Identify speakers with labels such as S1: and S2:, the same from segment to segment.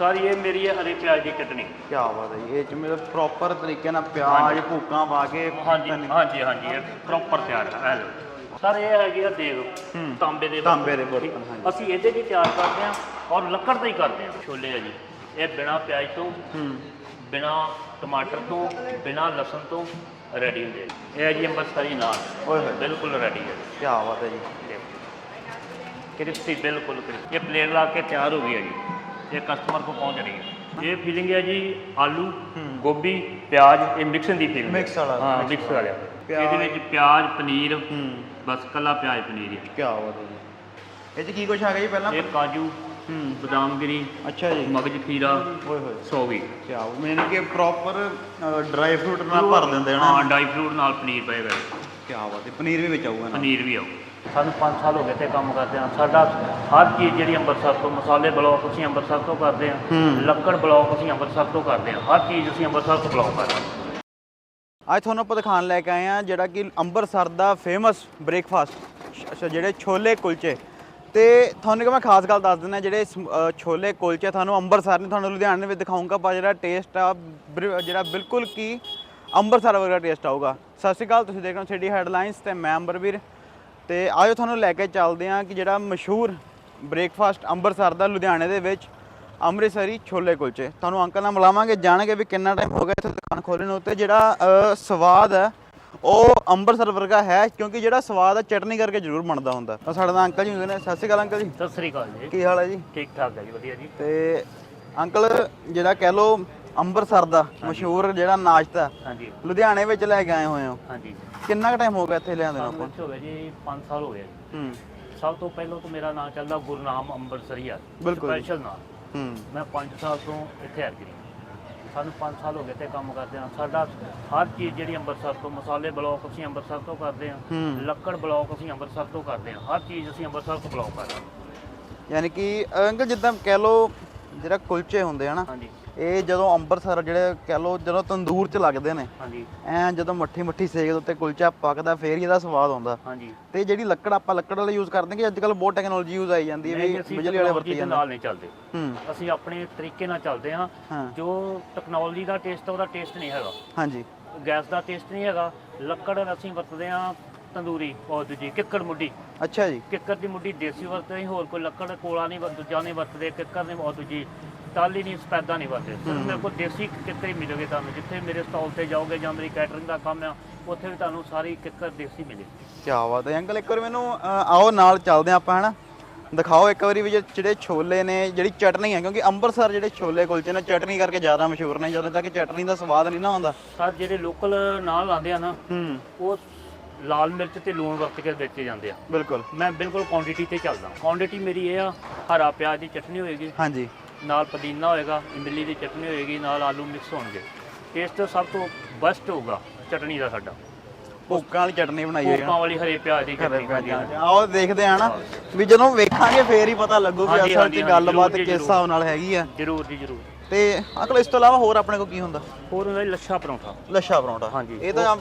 S1: Sir ਇਹ ਮੇਰੀ ਹੈ ਹਰੇ ਪਿਆਜ਼ ਦੀ ਚਟਨੀ
S2: ਕੀ ਬਾਤ ਹੈ ਜੀ ਇਹ ਚ ਮੇਰੇ ਪ੍ਰੋਪਰ ਤਰੀਕੇ ਨਾਲ ਪਿਆਜ਼ ਭੂਕਾਂ ਪਾ ਕੇ
S1: ਹਾਂਜੀ ਹਾਂਜੀ ਹਾਂਜੀ ਇਹ ਪ੍ਰੋਪਰ ਤਿਆਰ ਹੈ ਇਹ ਲਓ ਸਰ ਇਹ ਹੈਗੀ ਆ ਦੇਗ
S2: ਹੂੰ।
S1: ਤਾਂਬੇ ਦੇ
S2: ਤਾਂਬੇ ਦੇ
S1: ਬਰਤਨ,
S2: ਬਰਤਨ,
S1: ਠੀਕ।
S2: ਹਾਂਜੀ।
S1: ਅਸੀਂ ਇਹਦੇ ਵੀ ਤਿਆਰ ਕਰਦੇ ਹਾਂ ਔਰ ਲੱਕੜ ਦਾ ਹੀ ਕਰਦੇ ਹਾਂ ਛੋਲੇ ਆ ਜੀ ਇਹ ਬਿਨਾ ਪਿਆਜ਼ ਤੋਂ
S2: ਹੂੰ
S1: ਬਿਨਾ ਟਮਾਟਰ ਤੋਂ ਬਿਨਾ ਲਸਣ ਤੋਂ ਰੈਡੀ ਹੁੰਦੇ ਆ ਜੀ। ਇਹ ਹੈ ਜੀ ਅੰਮ੍ਰਿਤਸਰੀ ਨਾਨ
S2: ਓਏ ਹੋਏ
S1: ਬਿਲਕੁਲ ਰੈਡੀ ਹੈ
S2: ਕੀ ਬਾਤ ਹੈ ਜੀ
S1: ਕ੍ਰਿਸਪੀ ਬਿਲਕੁਲ ਕ੍ਰਿਸਪੀ ਇਹ ਪਲੇਟ ਲਾ ਕੇ ਤਿਆਰ ਹੋ ਗਈ ਹੈ ਜੀ ਇਹ ਕਸਟਮਰ ਕੋ ਪਹੁੰਚ ਰਹੀ ਹੈ। ਇਹ ਫੀਲਿੰਗ ਹੈ ਜੀ ਆਲੂ ਗੋਭੀ ਪਿਆਜ਼ ਇਹ ਮਿਕਸਿੰਗ ਦੀ ਫੀਲਿੰਗ
S2: Mix ਵਾਲਾ,
S1: ਹਾਂ ਮਿਕਸ ਵਾਲਾ। ਇਹਦੇ ਵਿੱਚ ਪਿਆਜ਼ ਪਨੀਰ
S2: ਹੂੰ।
S1: ਬਸ ਕੱਲਾ ਪਿਆਜ਼ ਪਨੀਰ ਹੀ
S2: ਕੀ ਬਾਤ ਹੈ ਜੀ। ਇਹ ਚ ਕੀ ਕੁਛ ਆ ਗਿਆ ਜੀ ਪਹਿਲਾਂ?
S1: ਇਹ ਕਾਜੂ
S2: ਹੂੰ।
S1: ਬਦਾਮਗਿਰੀ
S2: ਅੱਛਾ ਜੀ।
S1: ਮਗਜ ਖੀਰਾ
S2: ਓਏ ਹੋਏ।
S1: ਸੋਗੀ
S2: ਕੀ ਬਾਤ ਮੈਨੂੰ ਕਿ ਪ੍ਰੋਪਰ ਡਰਾਈ ਫਰੂਟ ਨਾਲ ਭਰ ਦਿੰਦੇ
S1: ਹਾਂ
S2: ਹਨਾ
S1: ਡਰਾਈ ਫਰੂਟ ਨਾਲ ਪਨੀਰ ਪਏਗਾ
S2: ਕੀ ਬਾਤ ਹੈ। ਪਨੀਰ ਵੀ ਵਿੱਚ ਆਊਗਾ ਨਾ।
S1: ਪਨੀਰ ਵੀ ਆਉ ਸਾਨੂੰ 5 ਸਾਲ ਹੋ ਗਏ ਤੇ ਕੰਮ ਕਰਦੇ ਹਾਂ। ਸਾਡਾ ਹਰ ਚੀਜ਼ ਜਿਹੜੀ ਅੰਮ੍ਰਿਤਸਰ ਤੋਂ ਮਸਾਲੇ ਬਲੌਕ ਅਸੀਂ ਅੰਮ੍ਰਿਤਸਰ ਤੋਂ ਕਰਦੇ ਹੂੰ। ਲੱਕੜ ਬਲੌਕ ਅਸੀਂ ਅੰਮ੍ਰਿਤਸਰ ਤੋਂ ਕਰਦੇ ਹਾਂ। ਹਰ ਚੀਜ਼ ਅਸੀਂ ਅੰਮ੍ਰਿਤਸਰ ਤੋਂ ਬਲੌਕ ਕਰਦੇ ਹਾਂ।
S2: ਅੱਜ ਤੁਹਾਨੂੰ ਆਪਾਂ ਦਿਖਾਉਣ ਲੈ ਕੇ ਆਏ ਆ ਜਿਹੜਾ ਕਿ ਅੰਮ੍ਰਿਤਸਰ ਦਾ ਫੇਮਸ ਬ੍ਰੇਕਫਾਸਟ ਜਿਹੜੇ ਛੋਲੇ ਕੁਲਚੇ। ਤੇ ਤੁਹਾਨੂੰ ਕਿ ਮੈਂ ਖਾਸ ਗੱਲ ਦੱਸ ਦਿੰਦਾ ਜਿਹੜੇ ਛੋਲੇ ਕੁਲਚੇ ਤੁਹਾਨੂੰ ਅੰਮ੍ਰਿਤਸਰ ਨੇ ਤੁਹਾਨੂੰ ਲੁਧਿਆਣੇ ਵਿੱਚ ਦਿਖਾਉਂਗਾ ਪਰ ਜਿਹੜਾ ਟੇਸਟ ਆ ਜਿਹੜਾ ਬਿਲਕੁਲ ਕੀ ਅੰਮ੍ਰਿਤਸਰ ਵਰਗਾ ਟੇਸਟ ਆਊਗਾ। ਸਤਿ ਸ਼੍ਰੀ ਅਕਾਲ ਤੁਸੀਂ ਦੇਖ ਰਹੇ ਹੋ ਸਿਟੀ ਹੈਡਲਾਈਨਸ ਤੇ ਮੈਂ ਅੰਬਰਵੀਰ। ਤੇ ਆਜੋ ਤੁਹਾਨੂੰ ਲੈ ਕੇ ਚੱਲਦੇ ਹਾਂ ਕਿ ਜਿਹੜਾ ਮਸ਼ਹੂਰ ਬ੍ਰੇਕਫਾਸਟ ਅੰਮ੍ਰਿਤਸਰ ਦਾ ਲੁਧਿਆਣੇ ਦੇ ਵਿੱਚ ਅੰਮ੍ਰਿਤਸਰੀ ਛੋਲੇ ਕੁਲਚੇ। ਤੁਹਾਨੂੰ ਅੰਕਲ ਨਾਲ ਮਿਲਾਵਾਂਗੇ ਜਾਣਾਂਗੇ ਵੀ ਕਿੰਨਾ ਟਾਈਮ ਹੋ ਗਿਆ ਇੱਥੇ ਦੁਕਾਨ ਖੋਲ੍ਹੇ ਨੂੰ ਤੇ ਜਿਹੜਾ ਸਵਾਦ ਹੈ ਉਹ ਅੰਮ੍ਰਿਤਸਰ ਵਰਗਾ ਹੈ ਕਿਉਂਕਿ ਜਿਹੜਾ ਸਵਾਦ ਹੈ ਚਟਨੀ ਕਰਕੇ ਜ਼ਰੂਰ ਬਣਦਾ ਹੁੰਦਾ। ਤਾਂ ਸਾਡੇ ਨਾਲ ਅੰਕਲ ਜੀ ਹੁੰਦੇ ਨੇ। ਸਤਿ ਸ਼੍ਰੀ ਅਕਾਲ ਅੰਕਲ ਜੀ।
S1: ਸਤਿ ਸ੍ਰੀ ਅਕਾਲ ਜੀ।
S2: ਕੀ ਹਾਲ ਹੈ ਜੀ?
S1: ਠੀਕ ਠਾਕ ਹੈ ਜੀ ਵਧੀਆ ਜੀ।
S2: ਤੇ ਅੰਕਲ ਜਿਹੜਾ ਕਹਿ ਲੋ ਅੰਮ੍ਰਿਤਸਰ ਦਾ ਮਸ਼ਹੂਰ ਜਿਹੜਾ ਨਾਸ਼ਤਾ
S1: ਹਾਂਜੀ।
S2: ਲੁਧਿਆਣੇ ਵਿੱਚ ਲੈ ਕੇ ਆਏ ਹੋਏ ਹੋ।
S1: ਹਾਂਜੀ।
S2: ਕਿੰਨਾ ਕੁ ਟਾਈਮ ਹੋ ਗਿਆ ਇੱਥੇ ਲਿਆਂਦੇ ਨੂੰ ਆਪਾਂ?
S1: ਹੋ ਗਏ ਜੀ 5 ਸਾਲ ਹੋ ਗਏ। ਜੀ।
S2: ਹੂੰ।
S1: ਸਭ ਤੋਂ ਪਹਿਲਾਂ ਤਾਂ ਮੇਰਾ ਨਾਮ ਚੱਲਦਾ ਗੁਰਨਾਮ ਅੰਮ੍ਰਿਤਸਰੀਆ। ਸਪੈਸ਼ਲ ਨਾਮ
S2: ਹੂੰ।
S1: ਮੈਂ 5 ਸਾਲ ਤੋਂ ਇੱਥੇ ਐਗਰੀ ਸਾਨੂੰ 5 ਸਾਲ ਹੋ ਗਏ ਤੇ ਕੰਮ ਕਰਦੇ ਹਾਂ ਸਾਡਾ ਹਰ ਚੀਜ਼ ਜਿਹੜੀ ਅੰਮ੍ਰਿਤਸਰ ਤੋਂ ਮਸਾਲੇ ਬਲੌਕ ਅਸੀਂ ਅੰਮ੍ਰਿਤਸਰ ਤੋਂ ਕਰਦੇ ਹੂੰ। ਲੱਕੜ ਬਲੌਕ ਅਸੀਂ ਅੰਮ੍ਰਿਤਸਰ ਤੋਂ ਕਰਦੇ ਹਾਂ ਹਰ ਚੀਜ਼ ਅਸੀਂ ਅੰਮ੍ਰਿਤਸਰ ਤੋਂ ਬਲੌਕ ਕਰਦੇ ਹਾਂ
S2: ਯਾਨੀ ਕਿ ਅੰਕਲ ਜਿੱਦਾਂ ਕਹਿ ਲੋ ਜਿਹੜਾ ਕੁਲਚੇ ਹੁੰਦੇ ਆ ਨਾ
S1: ਹਾਂਜੀ।
S2: ਇਹ ਜਦੋਂ ਅੰਮ੍ਰਿਤਸਰ ਜਿਹੜੇ ਕਹਿ ਲੋ ਜਦੋਂ ਤੰਦੂਰ 'ਚ ਲੱਗਦੇ ਨੇ
S1: ਹਾਂਜੀ।
S2: ਐ ਜਦੋਂ ਮੱਠੀ ਮੱਠੀ ਸੇਕ ਦੇ ਉੱਤੇ ਕੁਲਚਾ ਪੱਕਦਾ ਫੇਰ ਹੀ ਇਹਦਾ ਸਵਾਦ ਆਉਂਦਾ।
S1: ਹਾਂਜੀ।
S2: ਤੇ ਜਿਹੜੀ ਲੱਕੜ ਆਪਾਂ ਲੱਕੜ ਵਾਲਾ ਯੂਜ਼ ਕਰਦੇ ਕਿ ਅੱਜ ਕੱਲ ਬਹੁਤ ਟੈਕਨੋਲੋਜੀ ਯੂਜ਼ ਆਈ ਜਾਂਦੀ ਹੈ ਵੀ ਬਿਜਲੀ ਵਾਲੇ ਵਰਤੀ ਜਾਂਦੇ।
S1: ਨਾਲ ਨਹੀਂ ਚੱਲਦੇ।
S2: ਹੂੰ।
S1: ਅਸੀਂ ਆਪਣੇ ਤਰੀਕੇ ਨਾਲ ਚੱਲਦੇ ਹਾਂ।
S2: ਹਾਂ।
S1: ਜੋ ਟੈਕਨੋਲੋਜੀ ਦਾ ਟੇਸਟ ਉਹਦਾ ਟੇਸਟ ਨਹੀਂ ਹੈਗਾ।
S2: ਹਾਂਜੀ।
S1: ਗੈਸ ਦਾ ਟੇਸਟ ਨਹੀਂ ਹੈਗਾ। ਲੱਕੜ ਅਸੀਂ ਵਰਤਦੇ ਹਾਂ ਤੰਦੂਰੀ ਉਹ ਦੂਜੀ ਕਿੱਕੜ ਮੁੱਢੀ।
S2: ਅੱਛਾ ਜੀ।
S1: ਕਿੱਕਰ ਦੀ ਮੁੱਢੀ ਦੇਸੀ ਵਰਤਦੇ ਹੋਰ ਕੋਈ ਲੱਕੜ ਕੋਲਾ ਨਹੀਂ ਦੂਜਾ ਨਹੀਂ ਵਰਤਦੇ ਕਿੱਕਰ ਨੇ ਬਹੁਤ ਦੂਜੀ ਟਾਲੀ ਨਹੀਂ ਸਪੈਦਾ ਨਹੀਂ ਸਿਰਫ ਮੇਰੇ ਕੋਲ ਦੇਸੀ ਕਿੱਕਰ ਮਿਲੋਗੇ ਤੁਹਾਨੂੰ ਜਿੱਥੇ ਮੇਰੇ ਸਟਾਲ ਤੇ ਜਾਓਗੇ ਜਾਂ ਮੇਰੀ ਕੈਟਰਿੰਗ ਦਾ ਕੰਮ ਆ ਉੱਥੇ ਵੀ ਤੁਹਾਨੂੰ ਸਾਰੀ ਕਿੱਕਰ ਦੇਸੀ ਮਿਲੇ
S2: ਕੀ ਬਾਤ ਹੈ ਅੰਕਲ ਇੱਕ ਵਾਰੀ ਮੈਨੂੰ ਅ, ਆਓ ਨਾਲ ਚੱਲਦੇ ਹਾਂ ਆਪਾਂ ਹਨਾ? ਦਿਖਾਓ ਇੱਕ ਵਾਰੀ ਵੀ ਜੇ ਜਿਹੜੇ ਛੋਲੇ ਨੇ ਜਿਹੜੀ ਚਟਨੀ ਹੈ ਕਿਉਂਕਿ ਅੰਮ੍ਰਿਤਸਰ ਜਿਹੜੇ ਛੋਲੇ ਕੁਲਚੇ ਨੇ ਚਟਨੀ ਕਰਕੇ ਜ਼ਿਆਦਾ ਮਸ਼ਹੂਰ ਨੇ ਜਦੋਂ ਤੱਕ ਚਟਨੀ ਦਾ ਸਵਾਦ ਨਹੀਂ ਨਾ ਆਉਂਦਾ।
S1: ਸਰ ਜਿਹੜੇ ਲੋਕਲ ਨਾਲ ਲਾਉਂਦੇ ਆ ਨਾ
S2: ਹੂੰ।
S1: ਉਹ ਲਾਲ ਮਿਰਚ ਤੇ ਲੂਣ ਵਰਤ ਕੇ ਵੇਚੇ ਜਾਂਦੇ ਆ।
S2: ਬਿਲਕੁਲ।
S1: ਮੈਂ ਬਿਲਕੁਲ ਕੁਆਂਟੀਟੀ ਤੇ ਚੱਲਦਾ। ਕੁਆਂਟੀਟੀ ਮੇਰੀ ਇਹ ਆ ਹਰਾ ਪਿਆਜ਼ ਦੀ ਚਟਨੀ ਹੋਏਗੀ।
S2: ਹਾਂਜੀ।
S1: ਨਾਲ ਪੁਦੀਨਾ ਹੋਏਗਾ ਇਮਲੀ ਦੀ ਚਟਨੀ ਹੋਏਗੀ ਨਾਲ ਆਲੂ ਮਿਕਸ ਹੋਣਗੇ। ਟੇਸਟ ਸਭ ਤੋਂ ਬੈਸਟ ਹੋਊਗਾ ਚਟਨੀ ਦਾ ਸਾਡਾ।
S2: ਭੁੱਕਾਂ ਵਾਲੀ ਚਟਨੀ ਬਣਾਈ ਹੋਈ ਹੈ
S1: ਕੋਕਾਂ ਵਾਲੀ ਹਰੇ ਪਿਆਜ਼ ਦੀ ਚਟਨੀ ਹਾਂਜੀ ਹਾਂਜੀ।
S2: ਆਓ ਦੇਖਦੇ ਆ ਨਾ ਵੀ ਜਦੋਂ ਵੇਖਾਂਗੇ ਫੇਰ ਹੀ ਪਤਾ ਲੱਗੂ ਕਿ
S1: ਹਾਂਜੀ,
S2: ਅਸਲ 'ਚ
S1: ਹਾਂਜੀ,
S2: ਗੱਲਬਾਤ
S1: ਜ਼ਰੂਰ
S2: ਕਿਸ ਹਿਸਾਬ ਨਾਲ ਹੈਗੀ ਆ।
S1: ਜ਼ਰੂਰ ਜੀ ਜ਼ਰੂਰ।
S2: ਤੇ ਅੰਕਲ ਇਸ ਤੋਂ ਇਲਾਵਾ ਹੋਰ ਆਪਣੇ ਕੋਲ ਕੀ ਹੁੰਦਾ?
S1: ਹੋਰ ਹੁੰਦਾ ਜੀ ਲੱਛਾ ਪਰੌਂਠਾ।
S2: ਲੱਛਾ ਪਰੌਂਠਾ।
S1: ਹਾਂਜੀ,
S2: ਇਹ ਤਾਂ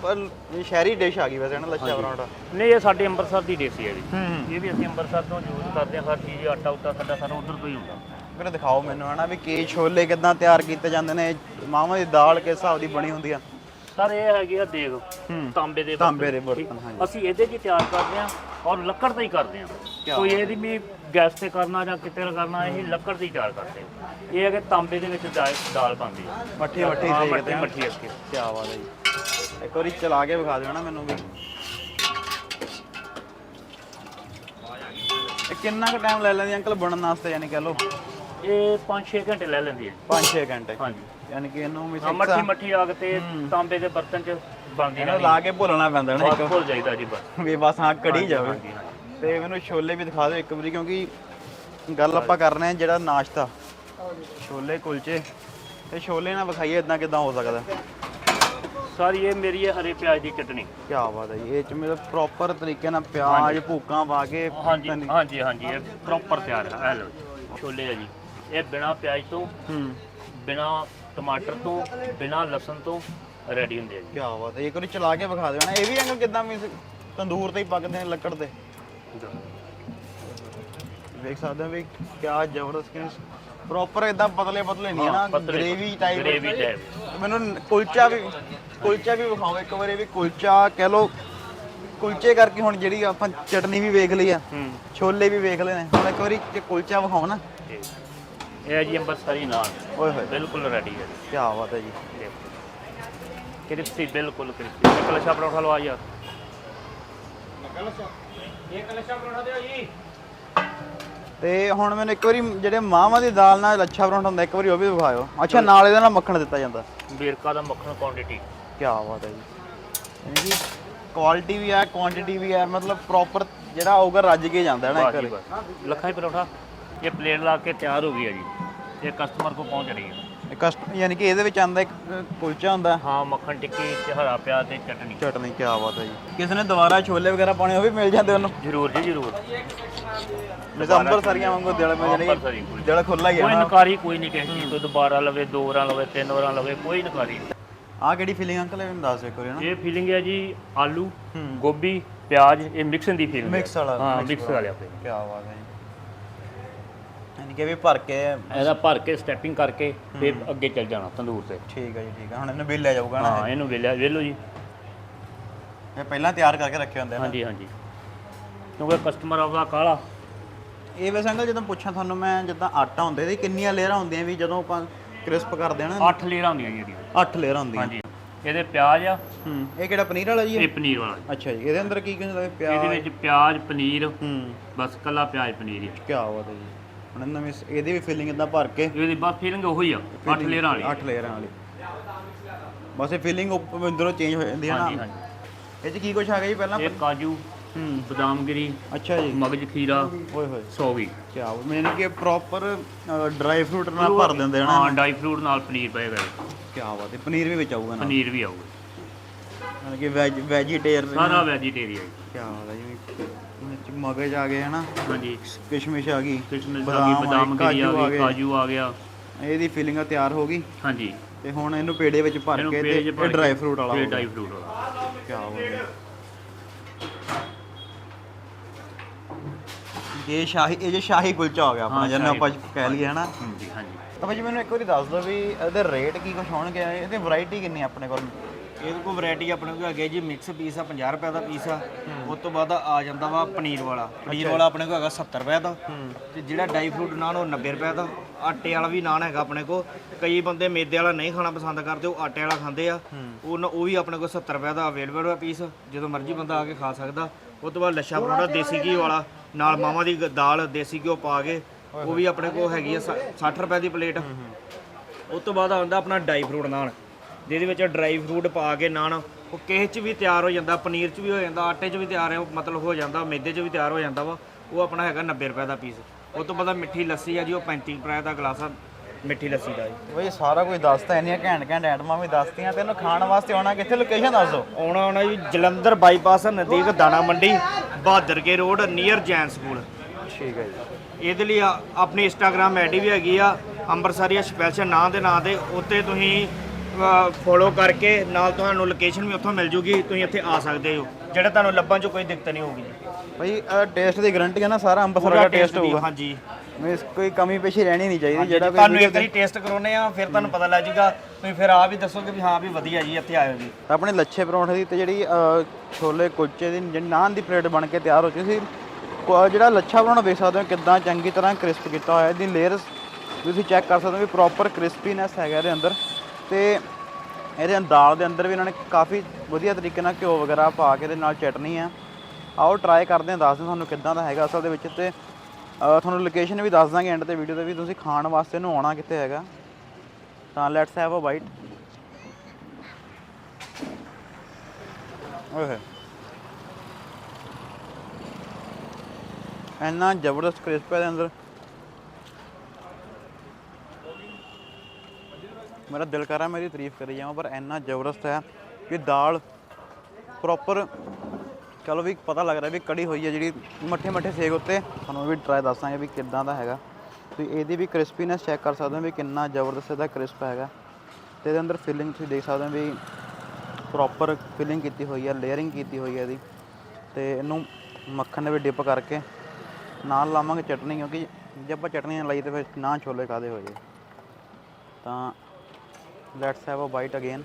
S2: ਸ਼ਹਿਰੀ ਡਿਸ਼ ਆ ਗਈ ਵੈਸੇ ਨਾ ਲੱਛਾ ਪਰੌਂਠਾ।
S1: ਨਹੀਂ ਇਹ ਸਾਡੇ ਅੰਮ੍ਰਿਤਸਰ ਦੀ ਡਿਸ਼ ਹੈ ਜੀ।
S2: ਹੂੰ
S1: ਇਹ ਵੀ ਅਸੀਂ ਅੰਮ੍ਰਿਤਸਰ ਤੋਂ ਯੂਜ਼ ਕਰਦੇ ਹਾਂ ਹਰ ਚੀਜ਼ ਆਟਾ ਉਟਾ ਸਾਡਾ ਸਾਰਾ ਉਧਰ ਤੋਂ ਹੀ ਹੁੰਦਾ।
S2: ਮੈਨੂੰ ਦਿਖਾਓ ਮੈਨੂੰ ਹਨਾ ਵੀ ਕੀ ਛੋਲੇ ਕਿਦਾਂ ਤਿਆਰ ਕੀਤੇ ਜਾਂਦੇ ਨੇ ਮਾਵਾਂ ਦੀ ਦਾਲ ਕਿਸ ਹਿਸਾਬ ਦੀ ਬਣੀ ਹੁੰਦੀ ਆ?
S1: ਸਰ ਇਹ ਹੈਗੀ ਆ ਦੇਗ ਤਾਂਬੇ ਦੇ
S2: ਤਾਂਬੇ ਦੇ। ਬਰਤਨ, ਹਾਂਜੀ।
S1: ਅਸੀਂ ਇਹਦੇ 'ਚ ਤਿਆਰ ਕਰਦੇ ਹਾਂ ਔਰ ਲੱਕੜ ਦਾ ਹੀ ਕਰਦੇ
S2: ਕਿਆ
S1: ਕੋਈ ਇਹਦੀ ਵੀ ਗੈਸ ਤੇ ਕਰਨਾ ਜਾਂ ਕਿਤੇ ਕਰਨਾ ਇਹ ਲੱਕੜ ਦੀ ਤਿਆਰ ਕਰਦੇ ਇਹ ਹੈ ਕਿ ਤਾਂਬੇ ਦੇ ਵਿੱਚ ਦਾਲ ਬਣਦੀ ਹੈ
S2: ਮੱਠੀ ਮੱਠੀ
S1: ਮੱਠੀ
S2: ਆ।
S1: ਮੱਠੀ ਅੱਗੇ
S2: ਕੀ ਬਾਤ ਹੈ ਜੀ। ਇੱਕ ਵਾਰੀ ਚਲਾ ਕੇ ਵਿਖਾ ਦਿਓ ਨਾ ਮੈਨੂੰ ਵੀ। ਇਹ ਕਿੰਨਾ ਕੁ ਟਾਈਮ ਲੈ ਲੈਂਦੀ ਅੰਕਲ ਬਣਨ ਵਾਸਤੇ ਯਾਨੀ ਕਹ ਲਓ?
S1: ਇਹ 5-6 ਘੰਟੇ ਲੈ ਲੈਂਦੀ ਹੈ।
S2: 5-6 ਘੰਟੇ।
S1: ਹਾਂਜੀ।
S2: ਯਾਨੀ ਕਿ ਇਹਨੂੰ ਵੀ
S1: ਮੱਠੀ ਮੱਠੀ ਆਗ ਤੇ ਤਾਂਬੇ ਦੇ ਬਰਤਨ 'ਚ ਬਣਦੀ ਰਹਿੰਦੀ
S2: ਲਾ ਕੇ ਭੁੱਲਣਾ ਪੈਂਦਾ ਨਾ
S1: ਬਸ ਭੁੱਲ ਜਾਈਦਾ ਜੀ ਬਸ।
S2: ਇੱਕ ਵੀ ਬਸ ਹਾਂ ਕੜੀ ਜਾਵੇ। ਤੇ ਮੈਨੂੰ ਛੋਲੇ ਵੀ ਦਿਖਾ ਦਿਓ ਇੱਕ ਵਾਰੀ ਕਿਉਂਕਿ ਗੱਲ ਆਪਾਂ ਕਰ ਰਹੇ ਹਾਂ ਜਿਹੜਾ ਨਾਸ਼ਤਾ। ਛੋਲੇ ਕੁਲਚੇ। ਤੇ ਛੋਲੇ ਨਾ ਵਿਖਾਈਏ ਇਦਾਂ ਕਿਦਾਂ ਹੋ ਸਕਦਾ।
S1: ਸਰ ਇਹ ਮੇਰੀ ਹੈ ਹਰੇ ਪਿਆਜ਼ ਦੀ ਚਟਨੀ।
S2: ਕੀ ਬਾਤ ਹੈ ਇਹ ਚ ਮੇਰੇ ਪ੍ਰੋਪਰ ਤਰੀਕੇ ਨਾਲ ਪਿਆਜ਼ ਭੂਕਾਂ ਪਾ ਕੇ
S1: ਹਾਂਜੀ ਹਾਂਜੀ ਹਾਂਜੀ ਇਹ ਪ੍ਰੋਪਰ ਤਿਆਰ ਹੈ ਇਹ ਲਓ। ਛੋਲੇ ਆ ਜੀ। ਇਹ ਬਿਨਾ ਪਿਆਜ਼ ਤੋਂ
S2: ਹੂੰ।
S1: ਬਿਨਾ ਟਮਾਟਰ ਤੋਂ ਬਿਨਾ ਲਸਣ ਤੋਂ ਰੈਡੀ ਹੁੰਦੇ ਆ ਜੀ।
S2: ਕੀ ਬਾਤ ਹੈ ਇੱਕ ਵਾਰੀ ਚਲਾ ਕੇ ਵਿਖਾ ਦਿਓ ਨਾ। ਇਹ ਵੀ ਅੰਕਲ ਕਿਦਾਂ ਵੀ ਤੰਦੂਰ ਤੇ ਹੀ ਪੱਕਦੇ ਨੇ ਲੱਕੜ ਤੇ ਵੇਖ ਸਕਦੇ ਹੋ ਵੀ ਕਿਆ ਜ਼ਬਰਦਸਤ ਕਿ ਪ੍ਰੋਪਰ ਇਦਾਂ ਪਤਲੇ ਪਤਲੇ ਨਹੀਂ ਹੈ ਨਾ ਗ੍ਰੇਵੀ ਟਾਈਪ
S1: ਗ੍ਰੇਵੀ ਟਾਈਪ
S2: ਮੈਨੂੰ ਕੁਲਚਾ ਵੀ ਕੁਲਚਾ ਵੀ ਵਿਖਾਓ ਇੱਕ ਵਾਰੀ ਵੀ ਕੁਲਚਾ ਕਹਿ ਲੋ ਕੁਲਚੇ ਕਰਕੇ ਹੁਣ ਜਿਹੜੀ ਆਪਾਂ ਚਟਨੀ ਵੀ ਵੇਖ ਲਈ ਆ
S1: ਹੂੰ।
S2: ਛੋਲੇ ਵੀ ਵੇਖ ਲਏ ਨੇ। ਹੁਣ ਇੱਕ ਵਾਰੀ ਜੇ ਕੁਲਚਾ ਵਿਖਾਓ ਨਾ।
S1: ਇਹ ਹੈ ਜੀ ਅੰਬਰਸਰੀ ਨਾਨ
S2: ਓਏ ਹੋਏ।
S1: ਬਿਲਕੁਲ ਰੈਡੀ ਹੈ
S2: ਕੀ ਬਾਤ ਹੈ ਜੀ।
S1: ਕ੍ਰਿਸਪੀ ਬਿਲਕੁਲ ਕ੍ਰਿਸਪੀ। ਇੱਕ ਲਛਾ ਪਰੌਂਠਾ ਲਵਾ ਯਾਰ। ਇੱਕ ਲਛਾ ਪਰੌਂਠਾ ਦਿਓ ਜੀ।
S2: ਤੇ ਹੁਣ ਮੈਨੂੰ ਇੱਕ ਵਾਰੀ ਜਿਹੜੇ ਮਾਵਾਂ ਦੀ ਦਾਲ ਨਾਲ ਲੱਛਾ ਪਰੌਂਠਾ ਹੁੰਦਾ ਇੱਕ ਵਾਰੀ ਉਹ ਵੀ ਵਿਖਾਇਓ। ਅੱਛਾ ਨਾਲ ਇਹਦੇ ਨਾਲ ਮੱਖਣ ਦਿੱਤਾ ਜਾਂਦਾ।
S1: ਬੇਰਕਾ ਦਾ ਮੱਖਣ ਕੁਆਂਟੀਟੀ
S2: ਕੀ ਬਾਤ ਹੈ ਜੀ। ਯਾਨੀ ਕਿ ਕੁਆਲਿਟੀ ਵੀ ਹੈ ਕੁਆਂਟੀਟੀ ਵੀ ਹੈ ਮਤਲਬ ਪ੍ਰੋਪਰ ਜਿਹੜਾ ਆਊਗਾ ਰੱਜ ਕੇ ਜਾਂਦਾ ਹੈ ਨਾ ਇੱਕ
S1: ਜੀ
S2: ਵਾਰੀ।
S1: ਲੱਖਾਂ ਹੀ ਪਰੌਂਠਾ। ਇਹ ਪਲੇਟ ਲਾ ਕੇ ਤਿਆਰ ਹੋ ਗਈ ਹੈ ਜੀ। ਇਹ ਕਸਟਮਰ ਕੋ ਪਹੁੰਚ ਰਹੀ ਹੈ।
S2: ਇਹ ਕਸਟ ਯਾਨੀ ਕਿ ਇਹਦੇ ਵਿੱਚ ਆਂਦਾ ਇੱਕ ਕੁਲਚਾ ਹੁੰਦਾ?
S1: ਹਾਂ ਮੱਖਣ ਟਿੱਕੀ ਤੇ ਹਰਾ ਪਿਆਜ਼ ਤੇ ਚਟਨੀ।
S2: ਚਟਨੀ ਕੀ ਬਾਤ ਹੈ ਜੀ। ਕਿਸੇ ਨੇ ਦੁਬਾਰਾ ਛੋਲੇ ਵਗੈਰਾ ਪਾਣੇ ਉਹ ਵੀ ਮਿਲ ਜਾਂਦੇ ਉਹਨੂੰ?
S1: ਜ਼ਰੂਰ ਜੀ ਜ਼ਰੂਰ।
S2: ਜਿਵੇਂ ਅੰਬਰਸਰੀਆਂ ਵਾਂਗੂ ਦਿਲ
S1: ਅੰਬਰਸਰੀ ਕੋਈ
S2: ਦਿਲ ਖੁੱਲਾ ਹੀ
S1: ਕੋਈ
S2: ਹੈ ਨਾ।
S1: ਨਕਾਰੀ ਕੋਈ ਨਹੀਂ ਕਿਸੇ ਚੀਜ਼ ਤੋਂ ਦੁਬਾਰਾ ਲਵੇ ਦੋ ਵਾਰਾਂ ਲਵੇ ਤਿੰਨ ਵਾਰਾਂ ਲਵੇ ਕੋਈ ਨਕਾਰੀ
S2: ਆਹ ਕਿਹੜੀ ਫੀਲਿੰਗ ਅੰਕਲ? ਇਹ ਮੈਨੂੰ ਦੱਸ ਇੱਕ ਵਾਰੀ ਨਾ।
S1: ਇਹ ਫੀਲਿੰਗ ਹੈ ਜੀ ਆਲੂ। ਗੋਭੀ ਪਿਆਜ਼ ਇਹ ਮਿਕਸਿੰਗ ਦੀ ਫੀਲਿੰਗ
S2: Mix ਵਾਲਾ,
S1: ਹਾਂ ਮਿਕਸ ਵਾਲੇ।
S2: ਕੀ ਬਾਤ ਹੈ ਕਿ ਵੀ ਭਰ ਕੇ
S1: ਇਹਦਾ ਭਰ ਕੇ ਸਟੈਪਿੰਗ ਕਰਕੇ ਫਿਰ ਅੱਗੇ ਚੱਲ ਜਾਣਾ ਤੰਦੂਰ ਤੇ।
S2: ਠੀਕ ਹੈ ਜੀ ਠੀਕ ਹੈ ਹੁਣ ਇਹਨੂੰ ਵੇਲਿਆ ਜਾਊਗਾ ਨਾ
S1: ਹਾਂ ਇਹਨੂੰ ਵੇਲਿਆ ਵੇਲੋ ਜੀ।
S2: ਇਹ ਪਹਿਲਾਂ ਤਿਆਰ ਕਰਕੇ ਰੱਖੇ ਹੁੰਦੇ ਨੇ
S1: ਹਾਂਜੀ ਹਾਂਜੀ। ਕਿਉਂਕਿ ਕਸਟਮਰ ਆਪਦਾ ਕਾਲਾ।
S2: ਇਹ ਵੈਸੇ ਅੰਕਲ ਜਦੋਂ ਪੁੱਛਾਂ ਤੁਹਾਨੂੰ ਮੈਂ ਜਿੱਦਾਂ ਆਟਾ ਹੁੰਦਾ ਇਹਦੀ ਕਿੰਨੀਆਂ ਲੇਅਰਾਂ ਹੁੰਦੀਆਂ ਵੀ ਜਦੋਂ ਆਪਾਂ ਕ੍ਰਿਸਪ ਕਰਦੇ ਨਾ
S1: 8 ਲੇਅਰਾਂ ਹੁੰਦੀਆਂ ਜੀ ਇਹਦੀਆਂ।
S2: 8 ਲੇਅਰਾਂ ਹੁੰਦੀਆਂ।
S1: ਹਾਂਜੀ। ਇਹਦੇ ਪਿਆਜ਼ ਆ।
S2: ਹੂੰ। ਇਹ ਕਿਹੜਾ ਪਨੀਰ ਵਾਲਾ ਜੀ?
S1: ਇਹ
S2: ਹੈ
S1: ਪਨੀਰ ਵਾਲਾ।
S2: ਅੱਛਾ ਜੀ। ਇਹਦੇ ਅੰਦਰ ਕੀ ਕੀ ਹੁੰਦਾ?
S1: ਇਹਦੇ
S2: ਪਿਆਜ਼
S1: ਵਿੱਚ ਪਿਆਜ਼। ਪਨੀਰ
S2: ਹੂੰ।
S1: ਬਸ ਕੱਲਾ ਪਿਆਜ਼ ਪਨੀਰ ਹੀ
S2: ਕੀ ਬਾਤ ਹੈ ਜੀ। ਹੁਣ ਨਵੀਂ ਇਹਦੀ ਵੀ ਫਿਲਿੰਗ ਇਦਾਂ ਭਰ ਕੇ।
S1: ਇਹਦੀ ਬਸ ਫੀਲਿੰਗ ਉਹੀ ਆ 8 ਲੇਅਰਾਂ ਵਾਲੀ।
S2: 8 ਲੇਅਰਾਂ ਵਾਲੀ। ਬਸ ਇਹ ਫਿਲਿੰਗ ਅੰਦਰੋਂ ਚੇਂਜ ਹੋ ਜਾਂਦੀ ਹੈ
S1: ਹਾਂਜੀ
S2: ਨਾ।
S1: ਹਾਂਜੀ
S2: ਇਹ ਚ ਕੀ ਕੁਝ ਆ ਗਿਆ ਜੀ ਪਹਿਲਾਂ?
S1: ਇਹ ਕਾਜੂ
S2: ਹੂੰ।
S1: ਬਦਾਮਗਿਰੀ
S2: ਅੱਛਾ ਜੀ।
S1: ਮਗਜ ਖੀਰਾ
S2: ਓਏ ਹੋਏ।
S1: ਸੌਗੀ
S2: ਕੀ ਬਾਤ ਮੈਨੂੰ ਕਿ ਪ੍ਰੋਪਰ ਡਰਾਈ ਫਰੂਟ ਨਾਲ ਭਰ ਦਿੰਦੇ ਹਨ
S1: ਹਾਂ ਡਰਾਈ ਫਰੂਟ ਨਾਲ ਪਨੀਰ ਪਏਗਾ ਜੀ।
S2: ਕੀ ਬਾਤ ਹੈ ਪਨੀਰ ਵੀ ਵਿੱਚ ਆਊਗਾ ਨਾ
S1: ਪਨੀਰ ਵੀ ਆਊਗਾ।
S2: ਮਤਲਬ ਕਿ ਵੈਜ ਵੈਜੀਟੇਰੀਅਨ
S1: ਸਾਰਾ ਵੈਜੀਟੇਰੀਅਨ
S2: ਕੀ ਬਾਤ ਹੈ ਜੀ। ਮਗਜ ਆ ਗਏ ਹਨਾ।
S1: ਹਾਂਜੀ।
S2: ਕਿਸ਼ਮਿਸ਼ ਆ ਗਈ
S1: ਕਿਸ਼ਮਿਸ਼ ਆ ਗਈ
S2: ਬਦਾਮ
S1: ਗਿਰੀ ਆ ਗਈ। ਕਾਜੂ ਆ ਗਿਆ।
S2: ਇਹਦੀ ਫਿਲਿੰਗ ਤਿਆਰ ਹੋ ਗਈ।
S1: ਹਾਂਜੀ।
S2: ਤੇ ਹੁਣ ਇਹਨੂੰ ਪੇੜੇ ਵਿੱਚ ਭਰ ਕੇ ਤੇ ਇਹ ਡਰਾਈ ਫਰੂਟ ਵਾਲਾ
S1: ਡਰਾਈ ਫਰੂਟ ਵਾਲਾ।
S2: ਕੀ ਬਾਤ ਹੈ ਇਹ ਸ਼ਾਹੀ ਇਹ ਜੇ ਸ਼ਾਹੀ ਕੁਲਚਾ ਹੋ ਗਿਆ ਆਪਣਾ ਜਿਹਨੂੰ ਆਪਾਂ ਕਹਿ ਲਈਏ ਹਨਾ।
S1: ਹਾਂਜੀ ਹਾਂਜੀ।
S2: ਤਾਂ ਭਾਜੀ ਮੈਨੂੰ ਇੱਕ ਵਾਰੀ ਦੱਸ ਦਿਓ ਵੀ ਇਹਦੇ ਰੇਟ ਕੀ ਕੁਝ ਹੋਣਗੇ? ਇਹਦੀ ਵੈਰਾਈਟੀ ਕਿੰਨੀ ਆਪਣੇ ਕੋਲ?
S3: ਇਹਦੇ ਕੋਲ ਵੈਰਾਈਟੀ ਆਪਣੇ ਕੋਲ ਹੈਗੇ ਜੀ ਮਿਕਸ ਪੀਸ ਆ 50 ਰੁਪਏ ਦਾ ਪੀਸ ਆ। ਉਸ ਤੋਂ ਬਾਅਦ ਆ ਜਾਂਦਾ ਵਾ ਪਨੀਰ ਵਾਲਾ। ਪਨੀਰ ਵਾਲਾ ਆਪਣੇ ਕੋਲ ਹੈਗਾ 70 ਰੁਪਏ ਦਾ। ਤੇ ਜਿਹੜਾ ਡਾਈ ਫਰੂਟ ਨਾਨ ਉਹ 90 ਰੁਪਏ ਦਾ। ਆਟੇ ਵਾਲਾ ਵੀ ਨਾਨ ਹੈਗਾ ਆਪਣੇ ਕੋਲ। ਕਈ ਬੰਦੇ ਮੇਦੇ ਵਾਲਾ ਨਹੀਂ ਖਾਣਾ ਪਸੰਦ ਕਰਦੇ ਉਹ ਆਟੇ ਵਾਲਾ ਖਾਂਦੇ ਆ। ਉਹ ਉਹ ਵੀ ਆਪਣੇ ਕੋਲ 70 ਰੁਪਏ ਦਾ ਅਵੇਲੇਬਲ ਹੈ ਪੀਸ ਜਦੋਂ ਮਰਜ਼ੀ ਬੰਦਾ ਆ ਕੇ ਖਾ ਸਕਦਾ। ਉਸ ਤੋਂ ਬਾਅਦ ਲੱਛਾ ਪਰੌਂਠਾ ਦੇਸੀ ਘੀ ਵਾਲਾ। ਨਾਲ ਮਾਵਾਂ ਦੀ ਦਾਲ ਦੇਸੀ ਘਿਓ ਪਾ ਕੇ ਉਹ ਵੀ ਆਪਣੇ ਕੋਲ ਹੈਗੀ ਆ 60 ਰੁਪਏ ਦੀ ਪਲੇਟ ਉਸ ਤੋਂ ਬਾਅਦ ਆਉਂਦਾ ਆਪਣਾ ਡਰਾਈ ਫਰੂਟ ਨਾਨ। ਜਿਹਦੇ ਵਿੱਚ ਡਰਾਈ ਫਰੂਟ ਪਾ ਕੇ ਨਾਨ ਉਹ ਕਿਸੇ 'ਚ ਵੀ ਤਿਆਰ ਹੋ ਜਾਂਦਾ ਪਨੀਰ 'ਚ ਵੀ ਹੋ ਜਾਂਦਾ ਆਟੇ 'ਚ ਵੀ ਤਿਆਰ ਹੈ ਮਤਲਬ ਹੋ ਜਾਂਦਾ ਮੈਦੇ 'ਚ ਵੀ ਤਿਆਰ ਹੋ ਜਾਂਦਾ ਵਾ ਉਹ ਆਪਣਾ ਹੈਗਾ 90 ਰੁਪਏ ਦਾ ਪੀਸ ਉਸ ਤੋਂ ਬਾਅਦ ਮਿੱਠੀ ਲੱਸੀ ਆ ਜੀ ਉਹ 35 ਰੁਪਏ ਦਾ ਗਲਾਸ ਆ ਮਿੱਠੀ ਲੱਸੀ ਦਾ ਜੀ।
S2: ਬਈ ਸਾਰਾ ਕੁਝ ਦੱਸਤਾ ਇੰਨੀਆਂ ਘੈਂਟ ਘੈਂਟ ਐਟਮਾਂ ਵੀ ਦੱਸਤੀਆਂ ਤੇ ਇਹਨੂੰ ਖਾਣ ਵਾਸਤੇ ਆਉਣਾ ਕਿੱਥੇ ਲੋਕੇਸ਼ਨ ਦੱਸ ਦਿਓ
S3: ਆਉਣਾ ਆਉਣਾ ਜੀ ਜਲੰਧਰ ਬਾਈਪਾਸ ਨਜ਼ਦੀਕ ਦਾਣਾ ਮੰਡੀ Bahadur Ke road near Jain school
S2: ਠੀਕ ਹੈ ਜੀ।
S3: ਇਹਦੇ ਲਈ ਆਪਣੀ ਇੰਸਟਾਗ੍ਰam ਆਈਡੀ ਵੀ ਹੈਗੀ ਆ ਅੰਮ੍ਰਿਤਸਰੀਆ ਸਪੈਸ਼ਲ ਨਾਂ ਦੇ ਨਾਂ ਤੇ ਉੱਤੇ ਤੁਸੀਂ ਫੋਲੋ ਕਰਕੇ ਨਾਲ ਤੁਹਾਨੂੰ ਲੋਕੇਸ਼ਨ ਵੀ ਉੱਥੋਂ ਮਿਲ ਜੂਗੀ ਤੁਸੀਂ ਇੱਥੇ ਆ ਸਕਦੇ ਹੋ। ਜਿਹੜੇ ਤੁਹਾਨੂੰ ਲੱਭਣ 'ਚ ਕੋਈ ਦਿੱਕਤ ਨਹੀਂ ਹੋਊਗੀ।
S2: ਬਈ ਟੇਸਟ ਦੀ ਗਾਰੰਟੀ ਹੈ ਨਾ ਸਾਰਾ ਅੰਬਰਸਰ
S3: ਪੂਰਾ
S2: ਦਾ ਟੇਸਟ ਹੋਊਗਾ।
S3: ਹਾਂਜੀ।
S2: ਮੀਨਸ ਕੋਈ ਕਮੀ ਪੇਸ਼ੀ ਰਹਿਣੀ ਨਹੀਂ ਚਾਹੀਦੀ ਜਿਹੜਾ
S3: ਤੁਹਾਨੂੰ ਇੱਕ ਵਾਰੀ ਟੇਸਟ ਕਰਾਉਨੇ ਆ ਫਿਰ ਤੁਹਾਨੂੰ ਪਤਾ ਲੱਗ ਜਾਊਗਾ ਤੁਸੀਂ ਫਿਰ ਆ ਵੀ ਦੱਸੋਗੇ ਵੀ ਹਾਂ ਵੀ ਵਧੀਆ ਜੀ ਇੱਥੇ ਆਇਓ ਜੀ।
S2: ਆਪਣੇ ਲੱਛੇ ਪਰੌਂਠੇ ਦੀ ਤੇ ਜਿਹੜੀ ਛੋਲੇ ਕੁਲਚੇ ਦੀ ਜਿਹੜੀ ਨਾਨ ਦੀ ਪਲੇਟ ਬਣ ਕੇ ਤਿਆਰ ਹੋ ਚੁੱਕੀ ਸੀ ਜਿਹੜਾ ਲੱਛਾ ਪਰੌਂਠਾ ਵੇਖ ਸਕਦੇ ਹੋ ਕਿੱਦਾਂ ਚੰਗੀ ਤਰ੍ਹਾਂ ਕ੍ਰਿਸਪ ਕੀਤਾ ਹੋਇਆ ਇਹਦੀ ਲੇਅਰਸ ਤੁਸੀਂ ਚੈੱਕ ਕਰ ਸਕਦੇ ਹੋ ਵੀ ਪ੍ਰੋਪਰ ਕ੍ਰਿਸਪੀਨੈਸ ਹੈਗਾ ਇਹਦੇ ਅੰਦਰ। ਤੇ ਇਹਦੇ ਦਾਲ ਦੇ ਅੰਦਰ ਵੀ ਇਹਨਾਂ ਨੇ ਕਾਫੀ ਵਧੀਆ ਤਰੀਕੇ ਨਾਲ ਘਿਓ ਵਗੈਰਾ ਪਾ ਕੇ ਇਹਦੇ ਨਾਲ ਚਟਨੀ ਆ। ਆਓ ਟਰਾਈ ਕਰਦੇ ਹਾਂ, ਦੱਸਦੇ ਤੁਹਾਨੂੰ ਕਿੱਦਾਂ ਦਾ ਹੈਗਾ ਅਸਲ ਦੇ ਵਿੱਚ ਤੇ ਤੁਹਾਨੂੰ ਲੋਕੇਸ਼ਨ ਵੀ ਦੱਸ ਦਾਂਗੇ ਐਂਡ ਤੇ ਵੀਡੀਓ ਤੇ ਵੀ, ਤੁਸੀਂ ਖਾਣ ਵਾਸਤੇ ਇਹਨੂੰ ਆਉਣਾ ਕਿੱਥੇ ਹੈਗਾ। ਤਾਂ ਲੈਟਸ ਹੈਵ ਅ ਬਾਈਟ ਓਏ ਇੰਨਾ ਜ਼ਬਰਦਸਤ ਕ੍ਰਿਸਪ ਹੈ ਦੇ ਅੰਦਰ। ਮੇਰਾ ਦਿਲ ਕਰ ਰਿਹਾ, ਮੈਂ ਇਹਦੀ ਤਾਰੀਫ ਕਰੀ ਜਾਵਾਂ, ਪਰ ਇੰਨਾ ਜ਼ਬਰਦਸਤ ਹੈ ਕਿ ਦਾਲ ਪ੍ਰੋਪਰ ਚਲੋ ਵੀ ਪਤਾ ਲੱਗ ਰਿਹਾ ਵੀ ਕੜੀ ਹੋਈ ਹੈ ਜਿਹੜੀ ਮੱਠੇ ਮੱਠੇ ਸੇਕ ਉੱਤੇ। ਤੁਹਾਨੂੰ ਵੀ ਟਰਾਈ ਦੱਸਾਂਗੇ ਵੀ ਕਿੱਦਾਂ ਦਾ ਹੈਗਾ। ਤੁਸੀਂ ਇਹਦੀ ਵੀ ਕ੍ਰਿਸਪੀਨੈਸ ਚੈੱਕ ਕਰ ਸਕਦੇ ਹੋ ਵੀ ਕਿੰਨਾ ਜ਼ਬਰਦਸਤ ਇਹਦਾ ਕ੍ਰਿਸਪ ਹੈਗਾ। ਤੇ ਇਹਦੇ ਅੰਦਰ ਫਿਲਿੰਗ ਤੁਸੀਂ ਦੇਖ ਸਕਦੇ ਹੋ ਵੀ ਪ੍ਰੋਪਰ ਫਿਲਿੰਗ ਕੀਤੀ ਹੋਈ ਹੈ ਲੇਅਰਿੰਗ ਕੀਤੀ ਹੋਈ ਹੈ ਇਹਦੀ। ਤੇ ਇਹਨੂੰ ਮੱਖਣ ਦੇ ਵਿੱਚ ਡਿਪ ਕਰਕੇ ਨਾਲ ਲਾਵਾਂਗੇ ਚਟਨੀ, ਕਿਉਂਕਿ ਜੇ ਆਪਾਂ ਚਟਨੀ ਨਾਲ ਲਾਈ ਤੇ ਫਿਰ ਨਾ ਛੋਲੇ ਕਾਦੇ ਹੋਏ। ਤਾਂ let's have a bite again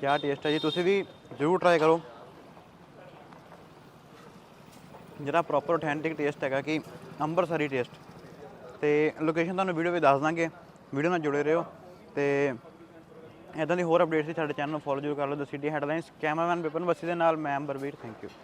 S2: ਕਿਆ ਟੇਸਟ ਹੈ ਜੀ ਤੁਸੀਂ ਵੀ ਜ਼ਰੂਰ ਟਰਾਈ ਕਰੋ ਜਿਹੜਾ ਪ੍ਰੋਪਰ ਆਥੈਂਟਿਕ ਟੇਸਟ ਹੈਗਾ ਕਿ ਅੰਮ੍ਰਿਤਸਰੀ ਟੇਸਟ ਤੇ ਲੋਕੇਸ਼ਨ ਤੁਹਾਨੂੰ ਵੀਡੀਓ ਵਿੱਚ ਦੱਸ ਦਾਂਗੇ ਵੀਡੀਓ ਨਾਲ ਜੁੜੇ ਰਹੋ ਤੇ ਇਦਾਂ ਦੀ ਹੋਰ ਅਪਡੇਟਸ ਲਈ ਸਾਡੇ ਚੈਨਲ ਨੂੰ ਫੋਲੋ ਜ਼ਰੂਰ ਕਰ ਲਓ the city headlines cameraman Vipan Bassi ਦੇ ਨਾਲ ਮੈਂ ਅੰਬਰਵੀਰ ਥੈਂਕ ਯੂ